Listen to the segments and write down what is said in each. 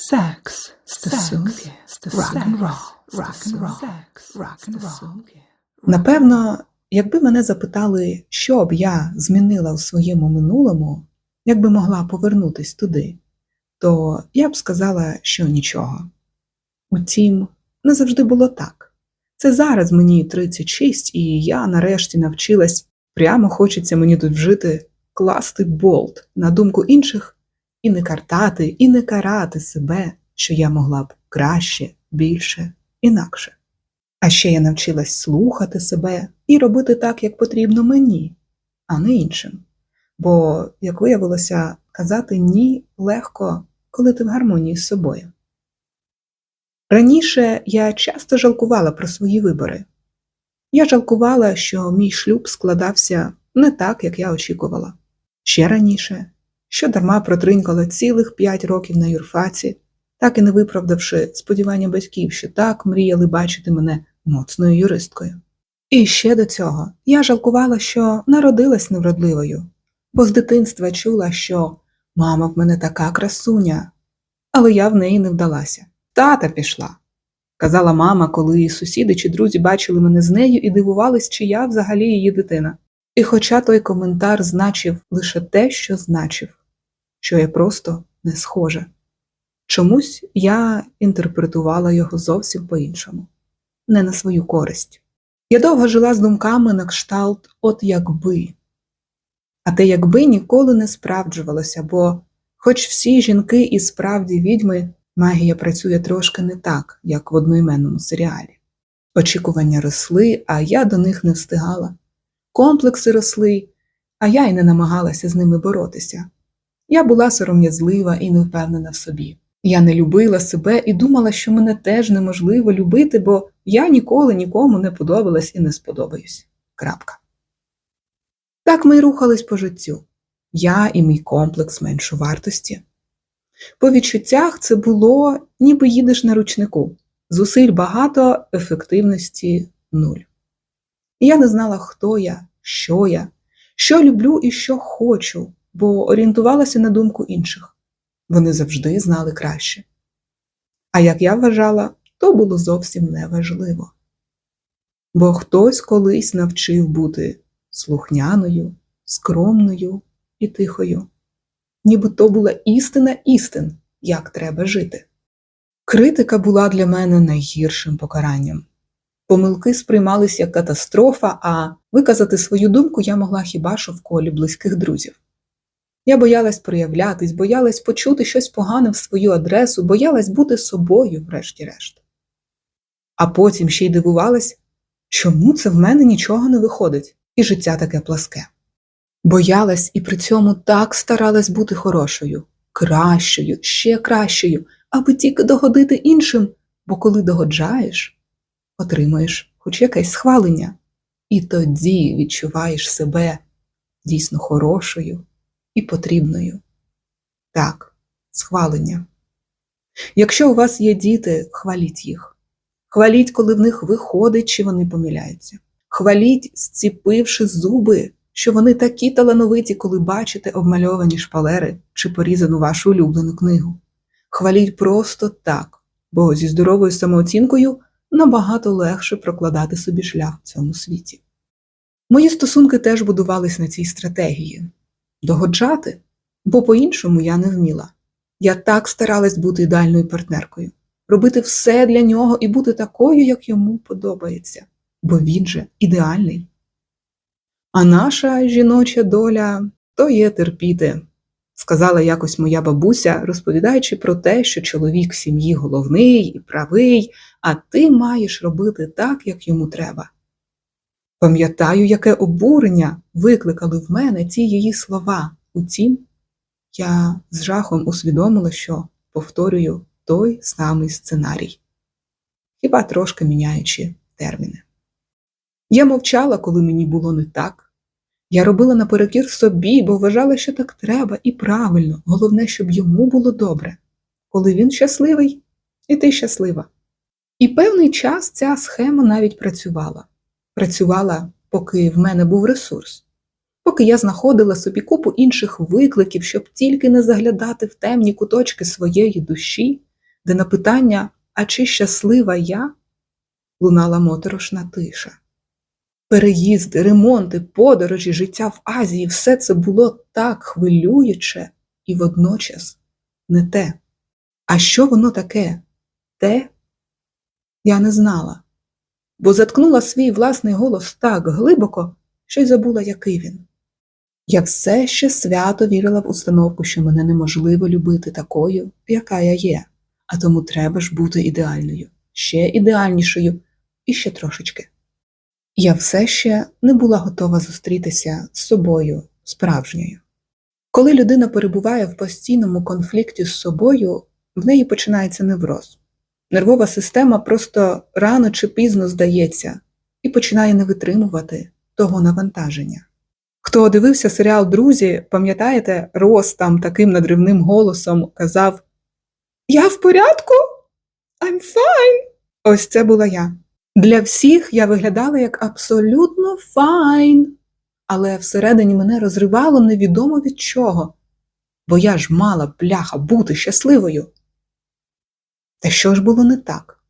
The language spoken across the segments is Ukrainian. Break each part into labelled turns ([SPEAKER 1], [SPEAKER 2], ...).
[SPEAKER 1] Секс,
[SPEAKER 2] Стосунки,
[SPEAKER 1] рок-н-рол,
[SPEAKER 2] рок-н-рол,
[SPEAKER 1] рок-н-рол.
[SPEAKER 2] Напевно, якби мене запитали, що б я змінила у своєму минулому, якби могла повернутись туди, то я б сказала, що нічого. Утім, не завжди було так. Це зараз мені 36, і я нарешті навчилась, прямо хочеться мені тут вжити, класти болт на думку інших і не картати, і не карати себе, що я могла б краще, більше, інакше. А ще я навчилась слухати себе і робити так, як потрібно мені, а не іншим. Бо, як виявилося, казати ні легко, коли ти в гармонії з собою. Раніше я часто жалкувала про свої вибори. Я жалкувала, що мій шлюб складався не так, як я очікувала. Ще раніше, що дарма протринькала цілих п'ять років на юрфаці, так і не виправдавши сподівання батьків, що так мріяли бачити мене моцною юристкою. І ще до цього я жалкувала, що народилась невродливою, бо з дитинства чула, що мама в мене така красуня, але я в неї не вдалася. Тата пішла. Казала мама, коли сусіди чи друзі бачили мене з нею і дивувались, чи я взагалі її дитина. І хоча той коментар значив лише те, що значив, що я просто не схожа. Чомусь я інтерпретувала його зовсім по-іншому, не на свою користь. Я довго жила з думками на кшталт от якби. А те якби ніколи не справджувалося, бо, хоч всі жінки і справді відьми, магія працює трошки не так, як в одноіменному серіалі. Очікування росли, а я до них не встигала. Комплекси росли, а я й не намагалася з ними боротися. Я була сором'язлива і невпевнена в собі. Я не любила себе і думала, що мене теж неможливо любити, бо я ніколи нікому не подобалась і не сподобаюсь. Крапка. Так ми й рухались по життю. Я і мій комплекс меншовартості. По відчуттях це було, ніби їдеш на ручнику. Зусиль багато, ефективності нуль. Я не знала, хто я, що я, що люблю і що хочу, бо орієнтувалася на думку інших. Вони завжди знали краще. А як я вважала, то було зовсім неважливо. Бо хтось колись навчив бути слухняною, скромною і тихою, ніби то була істина істин, як треба жити. Критика була для мене найгіршим покаранням. Помилки сприймались як катастрофа, а виказати свою думку я могла хіба що в колі близьких друзів. Я боялась проявлятись, боялась почути щось погане в свою адресу, боялась бути собою, врешті-решт. А потім ще й дивувалась, чому це в мене нічого не виходить, і життя таке пласке. Боялась і при цьому так старалась бути хорошою, кращою, ще кращою, аби тільки догодити іншим, бо коли догоджаєш, отримаєш хоч якесь схвалення, і тоді відчуваєш себе дійсно хорошою і потрібною. Так, схвалення. Якщо у вас є діти, хваліть їх. Хваліть, коли в них виходить, чи вони помиляються. Хваліть, зціпивши зуби, що вони такі талановиті, коли бачите обмальовані шпалери чи порізану вашу улюблену книгу. Хваліть просто так, бо зі здоровою самооцінкою набагато легше прокладати собі шлях в цьому світі. Мої стосунки теж будувались на цій стратегії догоджати, бо по-іншому я не вміла. Я так старалась бути ідеальною партнеркою, робити все для нього і бути такою, як йому подобається, бо він же ідеальний. А наша жіноча доля то є терпіти, сказала якось моя бабуся, розповідаючи про те, що чоловік в сім'ї головний і правий, а ти маєш робити так, як йому треба. Пам'ятаю, яке обурення викликали в мене ці її слова. Утім, я з жахом усвідомила, що повторюю той самий сценарій, хіба трошки міняючи терміни. Я мовчала, коли мені було не так. Я робила наперекір собі, бо вважала, що так треба і правильно, головне, щоб йому було добре. Коли він щасливий, і ти щаслива. І певний час ця схема навіть працювала. Працювала, поки в мене був ресурс, поки я знаходила собі купу інших викликів, щоб тільки не заглядати в темні куточки своєї душі де на питання А чи щаслива я? лунала моторошна тиша. Переїзди, ремонти, подорожі, життя в Азії все це було так хвилююче і водночас не те. А що воно таке? Те? Я не знала, бо заткнула свій власний голос так глибоко, що й забула, який він. Я все ще свято вірила в установку, що мене неможливо любити такою, яка я є, а тому треба ж бути ідеальною, ще ідеальнішою і ще трошечки. Я все ще не була готова зустрітися з собою справжньою. Коли людина перебуває в постійному конфлікті з собою, в неї починається невроз. Нервова система просто рано чи пізно здається і починає не витримувати того навантаження. Хто дивився серіал Друзі, пам'ятаєте, Рос там таким надривним голосом казав Я в порядку? I'm fine. Ось це була я. Для всіх я виглядала як абсолютно файн, але всередині мене розривало невідомо від чого, бо я ж мала бляха бути щасливою. Та що ж було не так?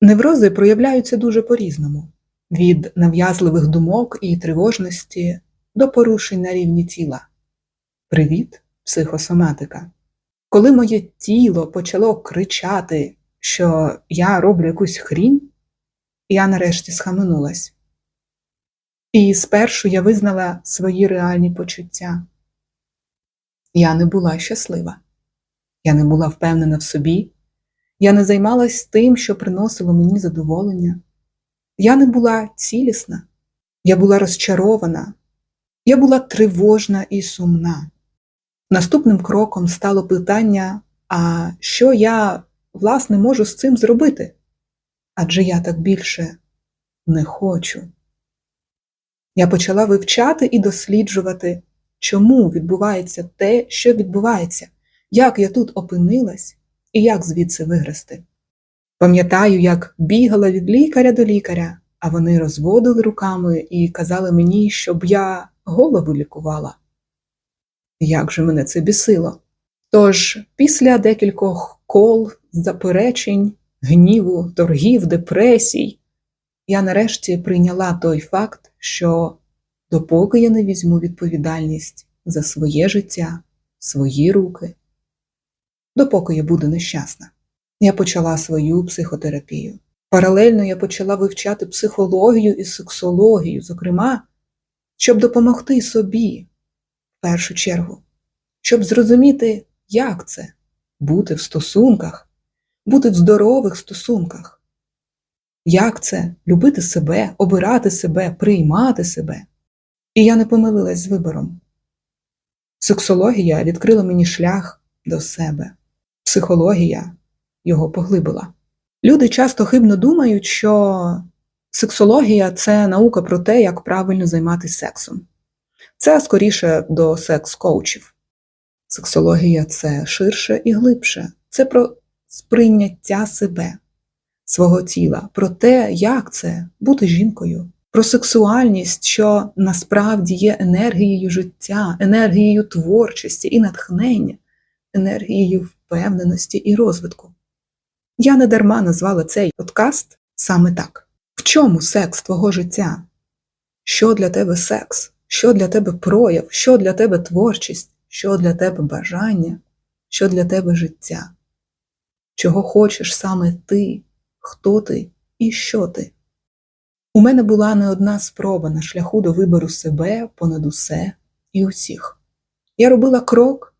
[SPEAKER 2] Неврози проявляються дуже по-різному від нав'язливих думок і тривожності до порушень на рівні тіла. Привіт, психосоматика. Коли моє тіло почало кричати, що я роблю якусь хрінь, я нарешті схаменулась. І спершу я визнала свої реальні почуття. Я не була щаслива, я не була впевнена в собі, я не займалась тим, що приносило мені задоволення. Я не була цілісна, я була розчарована, я була тривожна і сумна. Наступним кроком стало питання: а що я, власне, можу з цим зробити? Адже я так більше не хочу. Я почала вивчати і досліджувати, чому відбувається те, що відбувається, як я тут опинилась і як звідси вигрести. Пам'ятаю, як бігала від лікаря до лікаря, а вони розводили руками і казали мені, щоб я голову лікувала. Як же мене це бісило? Тож, після декількох кол, заперечень, гніву, торгів, депресій, я нарешті прийняла той факт, що допоки я не візьму відповідальність за своє життя, свої руки, допоки я буду нещасна. Я почала свою психотерапію. Паралельно я почала вивчати психологію і сексологію, зокрема, щоб допомогти собі, в першу чергу, щоб зрозуміти, як це бути в стосунках, бути в здорових стосунках. Як це любити себе, обирати себе, приймати себе? І я не помилилась з вибором. Сексологія відкрила мені шлях до себе, психологія його поглибила. Люди часто хибно думають, що сексологія це наука про те, як правильно займатися сексом. Це скоріше до секс-коучів. Сексологія це ширше і глибше, це про сприйняття себе, свого тіла, про те, як це бути жінкою, про сексуальність, що насправді є енергією життя, енергією творчості і натхнення, енергією впевненості і розвитку. Я не дарма назвала цей подкаст саме так. В чому секс твого життя? Що для тебе секс? Що для тебе прояв? Що для тебе творчість? Що для тебе бажання? Що для тебе життя? Чого хочеш саме ти, хто ти і що ти? У мене була не одна спроба на шляху до вибору себе понад усе і усіх. Я робила крок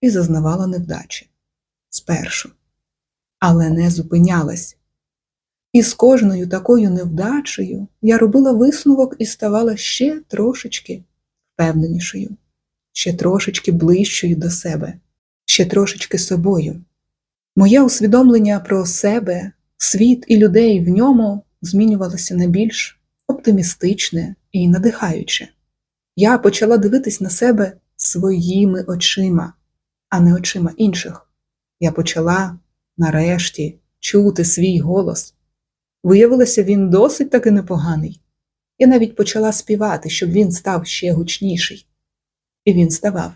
[SPEAKER 2] і зазнавала невдачі. Спершу але не зупинялась. І з кожною такою невдачею я робила висновок і ставала ще трошечки впевненішою, ще трошечки ближчою до себе, ще трошечки собою. Моє усвідомлення про себе, світ і людей в ньому змінювалося на більш оптимістичне і надихаюче. Я почала дивитись на себе своїми очима, а не очима інших. Я почала нарешті чути свій голос. Виявилося, він досить таки непоганий. Я навіть почала співати, щоб він став ще гучніший. І він ставав.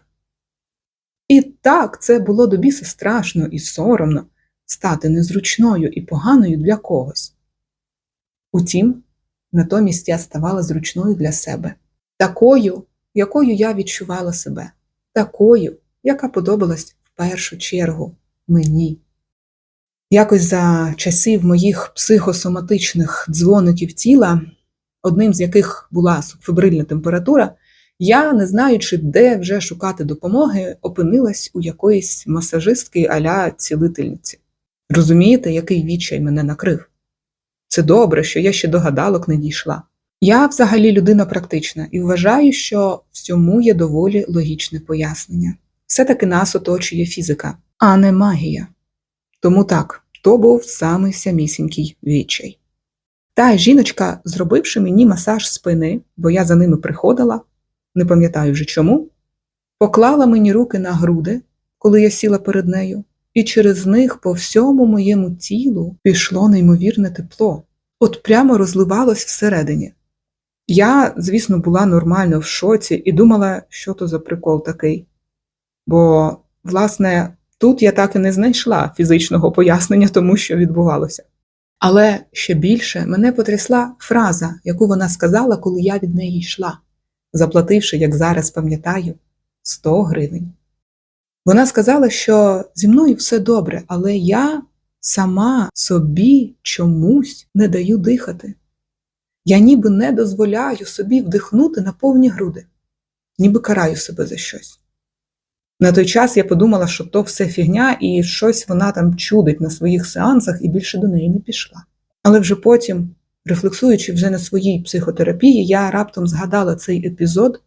[SPEAKER 2] І так це було до біса страшно і соромно, стати незручною і поганою для когось. Утім, натомість я ставала зручною для себе, такою, якою я відчувала себе, такою, яка подобалась в першу чергу мені. Якось за часів моїх психосоматичних дзвоників тіла, одним з яких була субфебрильна температура, я, не знаючи, де вже шукати допомоги, опинилась у якоїсь масажистки аля цілительниці. Розумієте, який відчай мене накрив? Це добре, що я ще до гадалок не дійшла. Я взагалі людина практична і вважаю, що всьому є доволі логічне пояснення. Все-таки нас оточує фізика, а не магія. Тому так, то був самий самісінький відчай. Та жіночка, зробивши мені масаж спини, бо я за ними приходила, не пам'ятаю вже чому, поклала мені руки на груди, коли я сіла перед нею, і через них по всьому моєму тілу пішло неймовірне тепло, от прямо розливалось всередині. Я, звісно, була нормально в шоці і думала, що то за прикол такий. Бо, власне, тут я так і не знайшла фізичного пояснення тому, що відбувалося. Але ще більше мене потрясла фраза, яку вона сказала, коли я від неї йшла, заплативши, як зараз пам'ятаю, 100 гривень. Вона сказала, що зі мною все добре, але я сама собі чомусь не даю дихати. Я ніби не дозволяю собі вдихнути на повні груди, ніби караю себе за щось. На той час я подумала, що то все фігня, і щось вона там чудить на своїх сеансах і більше до неї не пішла. Але вже потім, рефлексуючи вже на своїй психотерапії, я раптом згадала цей епізод,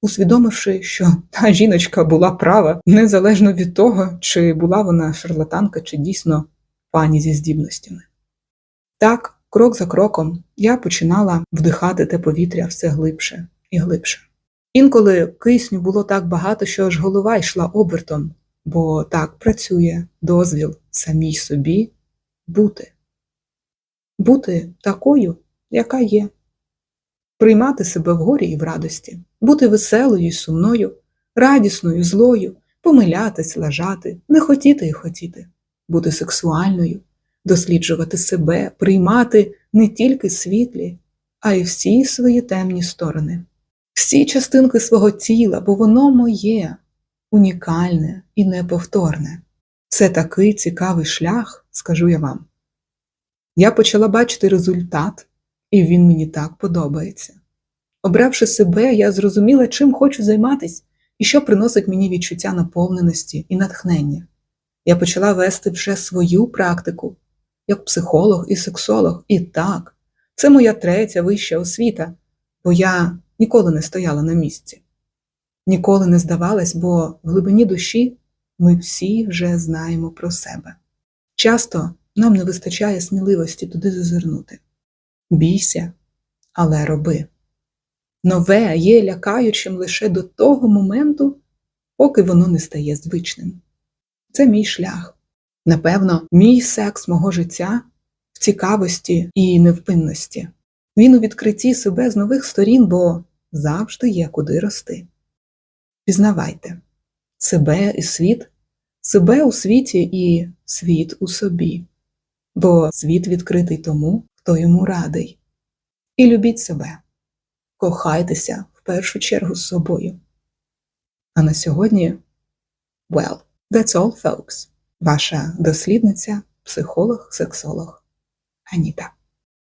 [SPEAKER 2] усвідомивши, що та жіночка була права, незалежно від того, чи була вона шарлатанка, чи дійсно пані зі здібностями. Так, крок за кроком, я починала вдихати те повітря все глибше і глибше. Інколи кисню було так багато, що аж голова йшла обертом, бо так працює дозвіл самій собі бути. Бути такою, яка є, приймати себе в горі і в радості, бути веселою і сумною, радісною, злою, помилятись, лажати, не хотіти і хотіти, бути сексуальною, досліджувати себе, приймати не тільки світлі, а й всі свої темні сторони всі частинки свого тіла, бо воно моє, унікальне і неповторне. Це такий цікавий шлях, скажу я вам. Я почала бачити результат, і він мені так подобається. Обравши себе, я зрозуміла, чим хочу займатися і що приносить мені відчуття наповненості і натхнення. Я почала вести вже свою практику як психолог і сексолог. І так, це моя третя вища освіта, бо я ніколи не стояла на місці, ніколи не здавалась, бо в глибині душі ми всі вже знаємо про себе. Часто нам не вистачає сміливості туди зазирнути. Бійся, але роби. Нове є лякаючим лише до того моменту, поки воно не стає звичним. Це мій шлях. Напевно, мій секс мого життя в цікавості і невпинності. Він у відкритті себе з нових сторін, бо завжди є куди рости. Пізнавайте себе і світ, себе у світі і світ у собі, бо світ відкритий тому, хто йому радий. І любіть себе, кохайтеся в першу чергу з собою. А на сьогодні well, that's all, folks. Ваша дослідниця, психолог, сексолог Аніта.